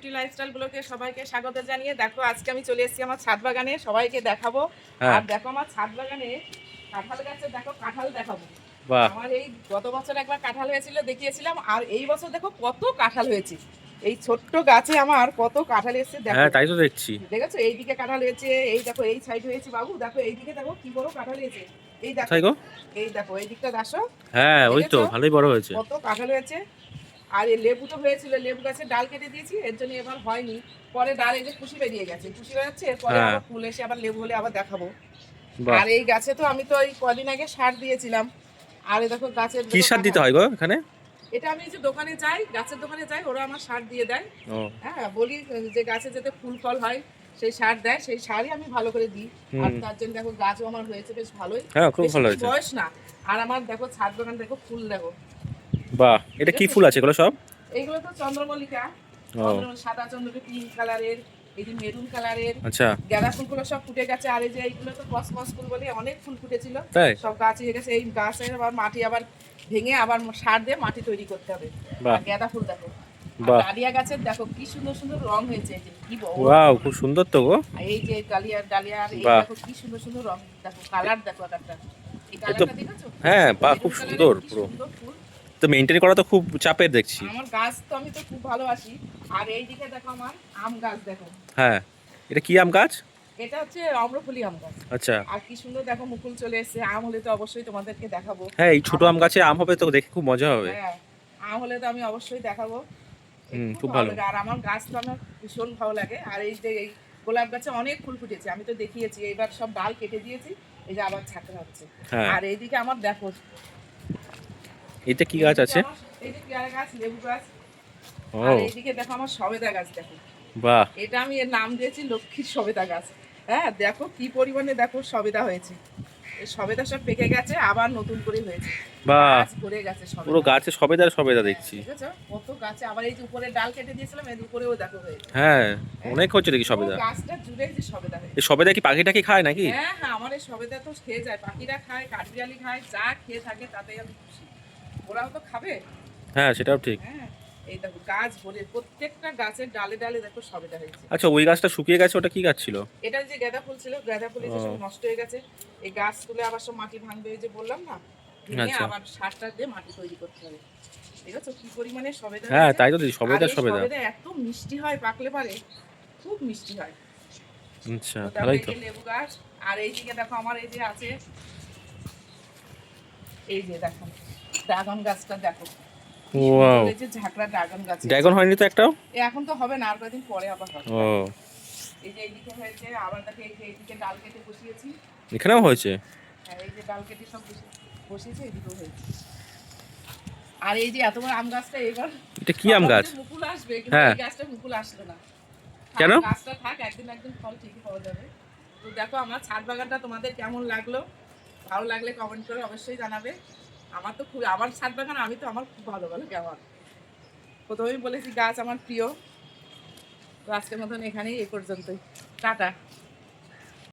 Beauty lifestyle গুলোকে সবাইকে স্বাগত জানিয়ে দেখো আজকে আমি চলে এসেছি আমার ছাদ বাগানে সবাইকে দেখাবো। হ্যাঁ। আর দেখো আমার ছাদ বাগানে কাঁঠাল গাছে দেখো কাঁঠাল দেখাবো। আমার এই গত বছর একবার কাঁঠাল হয়েছিল দেখিয়েছিলাম আর এই বছর দেখো কত কাঁঠাল হয়েছে। এই ছোট্ট গাছে আমার কত কাঁঠাল এসেছে দেখো। হ্যাঁ তাই তো দেখছি। দেখেছ? এইদিকে কাঁঠাল হয়েছে এই দেখো এই সাইড হয়েছে বাবু দেখো এইদিকে দেখো কি বড় কাঁঠাল হয়েছে। এই দেখো এই দেখো এই দিকটা দেখো। হ্যাঁ ওই তো ভালোই বড় হয়েছে। কত কাঁঠাল হয়েছে। আর এই লেবু তো হয়েছিল লেবু গাছের ডাল কেটে দিয়েছি এর জন্য এবার হয়নি। পরে ডাল এই যে কুশি বেরিয়ে গেছে কুশি বেরোচ্ছে এরপরে হ্যাঁ। আবার ফুল এসে আবার লেবু হলে আবার দেখাবো। আর এই গাছে তো আমি তো এই কদিন আগে সার দিয়েছিলাম। আর দেখো গাছের কি সার দিতে হয় গো এখানে? এটা আমি যে দোকানে যাই গাছের দোকানে যাই ওরা আমার সার দিয়ে দেয়। হ্যাঁ বলি যে গাছে যাতে ফুল ফল হয় সেই সার দেয় সেই সারই আমি ভালো করে দিই। আর তার জন্য দেখো গাছও আমার হয়েছে বেশ ভালোই। হ্যাঁ খুব ভালো হয়েছে। বয়স না। আর আমার দেখো ছাদ বাগান দেখো ফুল দেখো। বাহ এটা কি ফুল আছে? এগুলো সব? এইগুলো তো চন্দ্রমল্লিকা সাদা চন্দ্রকে পিঙ্ক কালারের এই যে মেরুন কালারের। আচ্ছা। গাঁদা ফুলগুলো সব ফুটে গেছে আর এই যে এইগুলো তো কসমস ফুল বলে অনেক ফুল ফুটেছিল। সব গাছ হয়ে গেছে এই গাছের আবার মাটি আবার ভেঙে আবার সার দিয়ে মাটি তৈরি করতে হবে। গাঁদা ফুল দেখো। ডালিয়া গাছের দেখো কি সুন্দর সুন্দর রং হয়েছে এই যে কি ওয়াও খুব সুন্দর তো গো। এই যে ডালিয়ার এই দেখো কি সুন্দর সুন্দর রং। দেখো কালার দেখো একটা এই কালারটা দেখেছ? হ্যাঁ বাহ খুব সুন্দর পুরো। সুন্দর ফুল। তো মেনটেন করা তো খুব চাপের দেখছি। আমার গাছ তো আমি তো খুব ভালোবাসি। আর এইদিকে দেখো আমার আম গাছ দেখো। হ্যাঁ এটা কি আম গাছ? এটা হচ্ছে অম্রফুলি আম গাছ। আচ্ছা। আর কি সুন্দর দেখো মুকুল চলে এসেছে। আম হলে তো অবশ্যই তোমাদেরকে দেখাবো। হ্যাঁ এই ছোট আম গাছে আম হবে তো দেখে খুব মজা হবে। হ্যাঁ আম হলে তো আমি অবশ্যই দেখাবো। হুম, খুব ভালো। আর আমার গাছ তো আমার ভীষণ ভালো লাগে। আর এই যে এই গোলাপ গাছে অনেক ফুল ফুটেছে। আমি তো দেখিয়েছি এবার সব ডাল কেটে দিয়েছি। এই যে আবার ছাকরা হচ্ছে হ্যাঁ। আর এইদিকে আমার দেখো এটা কি গাছ আছে? যে পেয়ারা গাছ লেবু গাছ। আর এইদিকে দেখো আমার সবেদা গাছ দেখো। বাহ। এটা আমি এর নাম দিয়েছি লক্ষ্মীর সবেদা গাছ। হ্যাঁ দেখো কি পরিমাণে দেখো সবেদা হয়েছে। সবেদা সব পেকে গেছে আবার নতুন করে হয়েছে। বাহ। গাছ ভরে গেছে সবেদা। পুরো গাছে সবেদা সবেদা দেখছি। কত গাছে আবার এই যে উপরে ডাল কেটে দিয়েছিলাম এর উপরেও দেখো হয়েছে। হ্যাঁ অনেক হচ্ছে দেখি সবেদা? গাছটা জুড়ে যে সবেদা এই সবেদা কি পাখিটা কি খায় নাকি? হ্যাঁ হ্যাঁ আমার এই সবেদা তো খেয়ে যায়। পাখিরা খায় কাঠবিড়ালি খায় যা খেয়ে থাকে তাতেই আমি খুশি। ওরাও তো খাবে? হ্যাঁ সেটাও ঠিক। হ্যাঁ এই দেখো গাছ ভরে প্রত্যেকটা গাছের ডালে ডালে দেখো সবেদা হয়েছে। আচ্ছা ওই গাছটা শুকিয়ে গেছে ওটা কি গাছ ছিল? এটা যে গাঁদা ফুল ছিল গাঁদা ফুল যে সব নষ্ট হয়ে গেছে এই গাছ তুলে আবার সব মাটি ভাঙবে যে বললাম না ভেঙে আচ্ছা। আবার সারটা দিয়ে মাটি তৈরি করতে হবে। ঠিক আছে কি পরিমাণে সবেদা হ্যাঁ তাই তো দিদি সবেদা সবেদা। সবেদা এত মিষ্টি হয় পাকলে পারে খুব মিষ্টি হয়। আচ্ছা তো লেবু গাছ আর এইদিকে দেখো আমার এই যে আছে এই যে দেখো। ড্রাগন গাছটা দেখো। Wow. এই যে ঝাঁকড়া ড্রাগন গাছ। ড্রাগন হয়নি তো একটাও? এখন তো হবে না আর কয়েকদিন পরে আবার হবে। ও। এই যে এইদিকে হয়েছে আবার দেখো এই যে এইদিকে ডাল কেটে বসিয়েছি। এখানেও হয়েছে? হ্যাঁ এই যে ডাল কেটে সব বসিয়েছে এইদিকেও হয়েছে। আর এই যে এত বড় আম গাছটা এবার এটা কি আম গাছ? মুকুল আসবে কিন্তু হ্যাঁ। এই গাছটা মুকুল আসলো না। কেন? গাছটা থাক একদিন একদিন ফল ঠিকই পাওয়া যাবে। তো দেখো আমার ছাদ বাগানটা তোমাদের কেমন লাগল? ভালো লাগলে কমেন্ট করে অবশ্যই জানাবে। আমার তো খুব আমার ছাদ বাগান, আমি তো আমার খুব ভালো ভালো কেমন প্রথমেই বলেছি গাছ আমার প্রিয়। তো আজকের মতন এখানেই এ পর্যন্তই। টাটা।